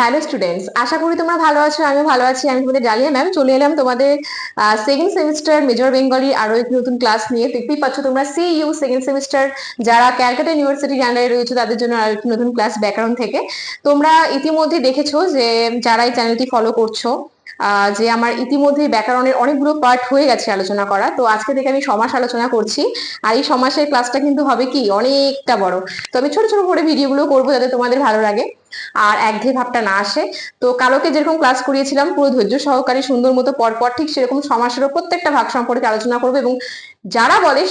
Hello students আশা করি তোমরা ভালো আছো আমি ভালো আছি। আমি তোমাদের জালিয়া ম্যাম চলে এলাম তোমাদের সেকেন্ড সেমিস্টার মেজর বেঙ্গলি আরও একটি নতুন ক্লাস নিয়ে। দেখতেই পাচ্ছ তোমরা সি ইউ সেকেন্ড সেমিস্টার যারা ক্যালকাটা ইউনিভার্সিটির আন্ডারে রয়েছে, তাদের জন্য আর একটি নতুন ক্লাস ব্যাকরণ থেকে। তোমরা ইতিমধ্যে দেখেছ যে, যারা এই চ্যানেলটি ফলো করছ যে আমার ইতিমধ্যে ব্যাকরণের অনেকগুলো পার্ট হয়ে গেছে আলোচনা করা। তো আজকে থেকে আমি সমাস আলোচনা করছি। আর এই সমাসের ক্লাসটা কিন্তু হবে কি? অনেকটা বড়। তো আমি ছোট ছোট করে ভিডিওগুলো করব যাতে তোমাদের ভালো লাগে। আর একঘেয়ে ভাবটা না আসে। তো কালোকে যেরকম ক্লাস করিয়েছিলাম, পুরো ধৈর্য সহকারী সুন্দর মতো পরপর ঠিক সেরকম সমাসেরও প্রত্যেকটা ভাগ সম্পর্কে আলোচনা করব এবং যারা বলে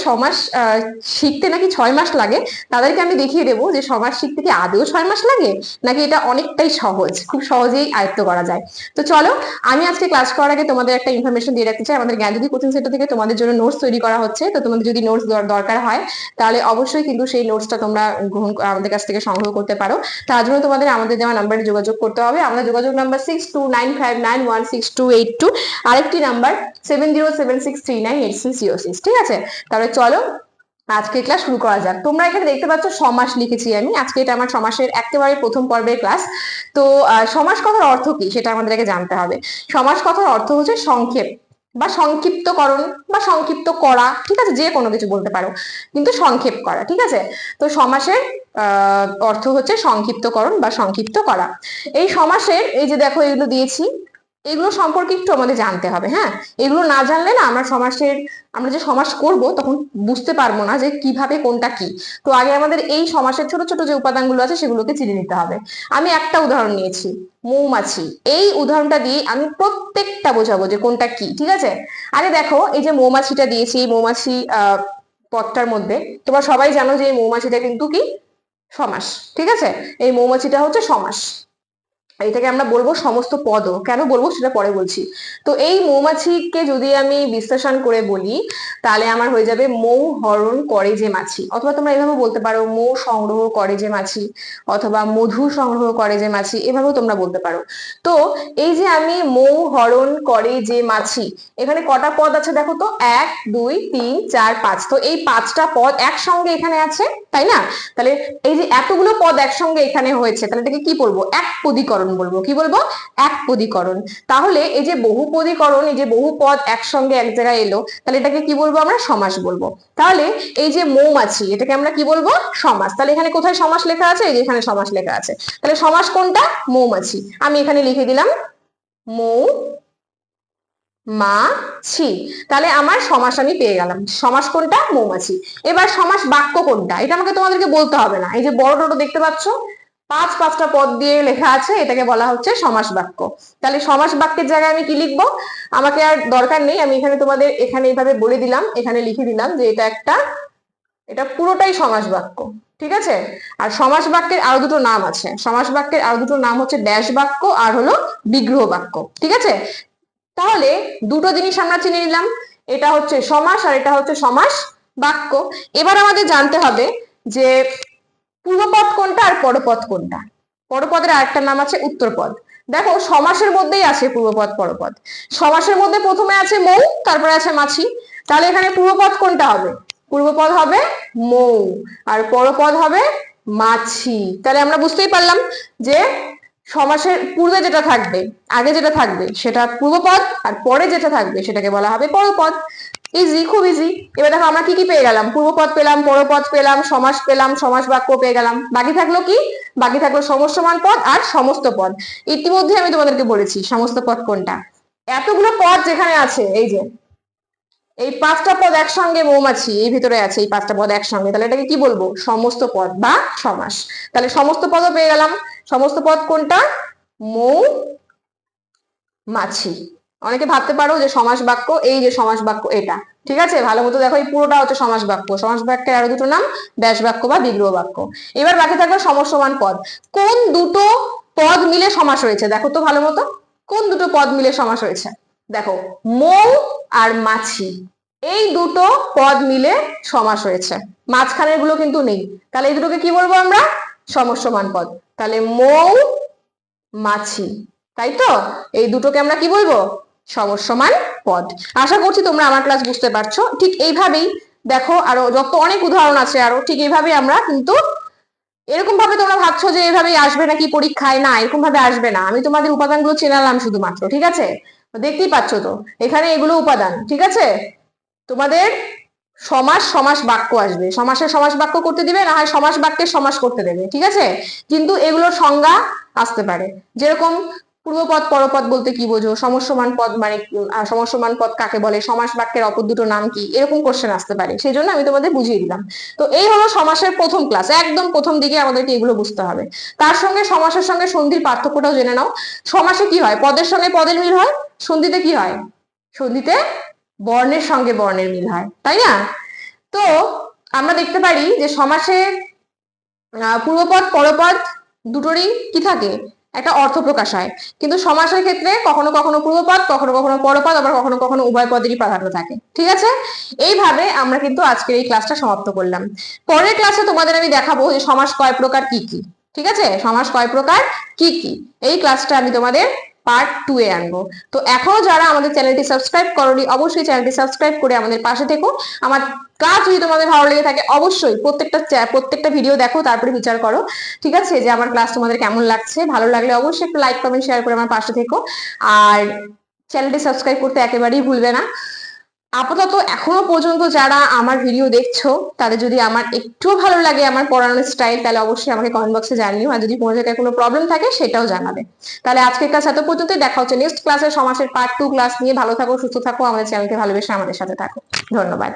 আহ, শিখতে নাকি ছয় মাস লাগে তাদেরকে আমি দেখিয়ে দেবো যে সমাজ শিখতে কি আদৌ ছয় মাস লাগে? নাকি এটা অনেকটাই সহজ খুব সহজেই আয়ত্ত করা যায়? তো চলো আমি আজকে ক্লাস করার আগে তোমাদের একটা ইনফরমেশন দিয়ে রাখতে চাই। আমাদের জ্ঞানজ্যোতি কোচিং সেন্টার থেকে তোমাদের জন্য নোটস তৈরি করা হচ্ছে। তো তোমাদের যদি নোটস দরকার হয় তাহলে অবশ্যই কিন্তু সেই নোটসটা তোমরা গ্রহণ আমাদের কাছ থেকে সংগ্রহ করতে পারো। তার জন্য তোমাদের আমাদের দেওয়া নাম্বারে যোগাযোগ করতে হবে। আমাদের যোগাযোগ number six two nine five nine one six two eight two আরেকটি number seven zero seven six three nine eight six zero six ঠিক আছে? তাহলে চলো, আজকে ক্লাস শুরু করা যাক। তোমরা এখানে দেখতে পাচ্ছ সমাস লিখেছি আমি। আজকে এটা আমার সমাসের একেবারে প্রথম পর্বের ক্লাস তো সমাস কথার অর্থ কি সেটা আমাদেরকে জানতে হবে। সমাস কথার অর্থ হচ্ছে সংক্ষেপ বা সংক্ষিপ্তকরণ বা সংক্ষিপ্ত করা, ঠিক আছে? যে কোনো কিছু বলতে পারো। কিন্তু সংক্ষেপ করা, ঠিক আছে? তো সমাসের অর্থ হচ্ছে সংক্ষিপ্তকরণ বা সংক্ষিপ্ত করা। এই সমাসের, এই যে দেখো এগুলো দিয়েছি এগুলো সম্পর্কে একটু আমাদের জানতে হবে হ্যাঁ? এগুলো না জানলে না আমরা সমাসের আমরা যে সমাস করব তখন বুঝতে পারব না যে কীভাবে কোনটা কি। তো আগে আমাদের এই সমাসের ছোট ছোট যে উপাদানগুলো আছে সেগুলোকে চিনে নিতে হবে। আমি একটা উদাহরণ নিয়েছি, মৌমাছি। এই উদাহরণটা দিয়ে আমি প্রত্যেকটা বোঝাবো যে কোনটা কি, ঠিক আছে? আরে দেখো, এই যে মৌমাছিটা দিয়েছি, এই মৌমাছি আহ পদটার মধ্যে। তোমরা সবাই জানো যে এই মৌমাছিটা কিন্তু কি? সমাস, ঠিক আছে? এই মৌমাছিটা হচ্ছে সমাস। এটাকে আমরা বলব সমস্ত পদও। কেন বলব? সেটা পরে বলছি। তো এই মৌমাছিকে যদি আমি বিশ্লেষণ করে বলি, তাহলে আমার হয়ে যাবে মৌ হরণ করে যে মাছি। অথবা তোমরা এভাবে বলতে পারো, মৌ সংগ্রহ করে যে মাছি, অথবা মধু সংগ্রহ করে যে মাছি, এভাবেও তোমরা বলতে পারো। তো এই যে আমি মৌ হরণ করে যে মাছি, এখানে কটা পদ আছে দেখো তো? এক, দুই, তিন, চার, পাঁচ। তো এই পাঁচটা পদ একসঙ্গে এখানে আছে, তাই না? তাহলে এই যে এতগুলো পদ একসঙ্গে এখানে হয়েছে, তাহলে এটাকে কি বলব? এক পদীকরণ বলব। কি বলব? এক পদীকরণ তাহলে এই যে বহু পদীকরণ এই যে বহু পদ একসঙ্গে এক জায়গায় এলো, তাহলে এটাকে কি বলব আমরা? সমাস বলব। তাহলে এই যে মৌমাছি, এটাকে আমরা কি বলব? সমাস। তাহলে এখানে কোথায় সমাস লেখা আছে? এই যে এখানে সমাস লেখা আছে। তাহলে সমাস কোনটা? মৌমাছি। আমি এখানে লিখে দিলাম মৌ মাছি তাহলে আমার সমাস আমি পেয়ে গেলাম। সমাস কোনটা? মৌমাছি। এবার সমাস বাক্য কোনটা? এটা আমাকে তোমাদেরকে বলতে হবে না। এই যে বড় টোটো দেখতে পাচ্ছ? পাঁচ পাঁচটা পদ দিয়ে লেখা আছে, এটাকে বলা হচ্ছে সমাস বাক্য। তাহলে সমাস বাক্যের জায়গায় আমি কি লিখব? আমাকে আর দরকার নেই, আমি এখানে তোমাদের এখানে এইভাবে বলে দিলাম, এখানে লিখে দিলাম যে এটা একটা, এটা পুরোটাই সমাস বাক্য, ঠিক আছে? আর সমাস বাক্যের আরও দুটো নাম আছে। সমাস বাক্যের আরও দুটো নাম হচ্ছে ড্যাশ বাক্য আর হলো বিগ্রহ বাক্য, ঠিক আছে? তাহলে দুটো জিনিস আমরা চিনে নিলাম, এটা হচ্ছে সমাস আর এটা হচ্ছে সমাস বাক্য। এবার আমাদের জানতে হবে যে পূর্বপদ কোনটা আর পরপদ কোনটা? পরপদের আরেকটা নাম আছে উত্তরপদ। দেখো, সমাসের মধ্যেই আছে পূর্বপদ, পরপদ। সমাসের মধ্যে প্রথমে আছে মৌ, তারপরে আছে মাছি। তাহলে এখানে পূর্বপদ কোনটা হবে? পূর্বপদ হবে মৌ, আর পরপদ হবে মাছি। তাহলে আমরা বুঝতেই পারলাম যে সমাসের পূর্বে যেটা থাকবে, আগে যেটা থাকবে, সেটা পূর্বপদ, আর পরে যেটা থাকবে, সেটাকে বলা হবে পরপদ। ইজি খুব ইজি এবার দেখো আমরা কি কি পেয়ে গেলাম? পূর্বপদ পেলাম, পরপদ পেলাম, সমাস পেলাম, সমাস বাক্য পেয়ে গেলাম। বাকি থাকল কি? বাকি থাকল সমস্যমান পদ আর সমস্ত পদ। ইতিমধ্যে আমি তোমাদেরকে বলেছি সমস্ত পদ কোনটা? এতগুলো পদ যেখানে আছে, এই যে, এই পাঁচটা পদ একসঙ্গে মৌমাছি, এই ভিতরে আছে এই পাঁচটা পদ একসঙ্গে। তাহলে এটাকে কি বলব? সমস্ত পদ বা সমাস। তাহলে সমস্ত পদও পেয়ে গেলাম। সমস্ত পদ কোনটা? মৌ মাছি অনেকে ভাবতে পারো যে সমাস বাক্য, এই যে সমাস বাক্য, এটা। ঠিক আছে? ভালো মতো দেখো, এই পুরোটা হচ্ছে সমাস বাক্য। সমাস বাক্যের আরও দুটো নাম, ব্যাস বাক্য বা বিগ্রহ বাক্য। এবার বাকি থাকল সমসমান পদ। কোন দুটো পদ মিলে সমাস হয়েছে? দেখো তো ভালো মতো। কোন দুটো পদ মিলে সমাস হয়েছে? দেখো, মৌ আর মাছি। এই দুটো পদ মিলে সমাস হয়েছে। মাঝখানেরগুলো কিন্তু নেই। তাহলে এই দুটোকে কি বলব আমরা? সমস্যমান পদ। তাহলে মৌ, মাছি। তাই তো? এই দুটোকে আমরা কি বলব? সমস্যমান পদ। আশা করছি তোমরা আমার ক্লাস বুঝতে পারছ। ঠিক এইভাবেই দেখো আরও যত অনেক উদাহরণ আছে আরও, ঠিক এইভাবে আমরা কিন্তু এরকম ভাবে তোমরা ভাবছ যে এভাবেই আসবে নাকি পরীক্ষায়? না এরকম ভাবে আসবে না। আমি তোমাদের উপাদানগুলো চেনালাম শুধুমাত্র, ঠিক আছে? দেখতেই পাচ্ছ তো, এখানে এগুলো উপাদান, ঠিক আছে? তোমাদের সমাস সমাস বাক্য আসবে। সমাসের সমাস বাক্য করতে দিবে, না হয় সমাস বাক্যের সমাস করতে দেবে, ঠিক আছে? কিন্তু এগুলোর সংজ্ঞা আসতে পারে। যেরকম পূর্বপদ, পরপদ বলতে কি বোঝো? সমস্যমান পদ মানে সমস্যমান পদ কাকে বলে? সমাস বাক্যের অপর দুটো নাম কি? এরকম কোশ্চেন আসতে পারে। সেই জন্য আমি তোমাদের বুঝিয়ে দিলাম। তো এই হলো সমাসের প্রথম ক্লাস একদম প্রথম দিকে আমাদেরকে এগুলো বুঝতে হবে। তার সঙ্গে সমাসের সঙ্গে সন্ধির পার্থক্যটাও জেনে নাও। সমাসে কি হয়? পদের সঙ্গে পদের মিল হয়। সন্ধিতে কি হয়? সন্ধিতে বর্ণের সঙ্গে বর্ণের মিল হয়। তাই না? তো আমরা দেখতে পারি যে সমাসে পূর্বপদ, পরপদ দুটোরই কি থাকে? একটা অর্থ প্রকাশ হয়। কিন্তু সমাসের ক্ষেত্রে কখনো কখনো পূর্বপদ, কখনো কখনো পরপদ, আবার কখনো কখনো উভয় পদেরই প্রাধান্য থাকে। ঠিক আছে? এইভাবে আমরা কিন্তু আজকের এই ক্লাসটা সমাপ্ত করলাম। পরের ক্লাসে তোমাদের আমি দেখাবো যে সমাস কয় প্রকার কি কি। ঠিক আছে? সমাস কয় প্রকার কি কি? এই ক্লাসটা আমি তোমাদের পার্ট টু এ আনব। তো এখনও যারা আমাদের চ্যানেলটি সাবস্ক্রাইব করনি, অবশ্যই চ্যানেলটি সাবস্ক্রাইব করে আমাদের পাশে থেকো। আমার কাজ যদি তোমাদের ভালো লেগে থাকে, অবশ্যই প্রত্যেকটা প্রত্যেকটা ভিডিও দেখো, তারপরে বিচার করো। ঠিক আছে? যে আমার ক্লাস তোমাদের কেমন লাগছে, ভালো লাগলে অবশ্যই একটু লাইক কমেন্ট শেয়ার করে আমার পাশে থেকো। আর চ্যানেলটি সাবস্ক্রাইব করতে একেবারেই ভুলবে না। আপাতত এখনও পর্যন্ত যারা আমার ভিডিও দেখছ, তাদের যদি আমার একটু ভালো লাগে আমার পড়ানোর স্টাইল তাহলে অবশ্যই আমাকে কমেন্ট বক্সে জানিও। আর যদি কোনো জায়গায় কোনো প্রবলেম থাকে, সেটাও জানাবে। তাহলে আজকের ক্লাস এত পর্যন্ত দেখা হচ্ছে নেক্সট ক্লাসে সমাজের পার্ট টু ক্লাস নিয়ে ভালো থাকো, সুস্থ থাকো, আমাদের চ্যানেলকে ভালোবেসে আমাদের সাথে থাকো। ধন্যবাদ।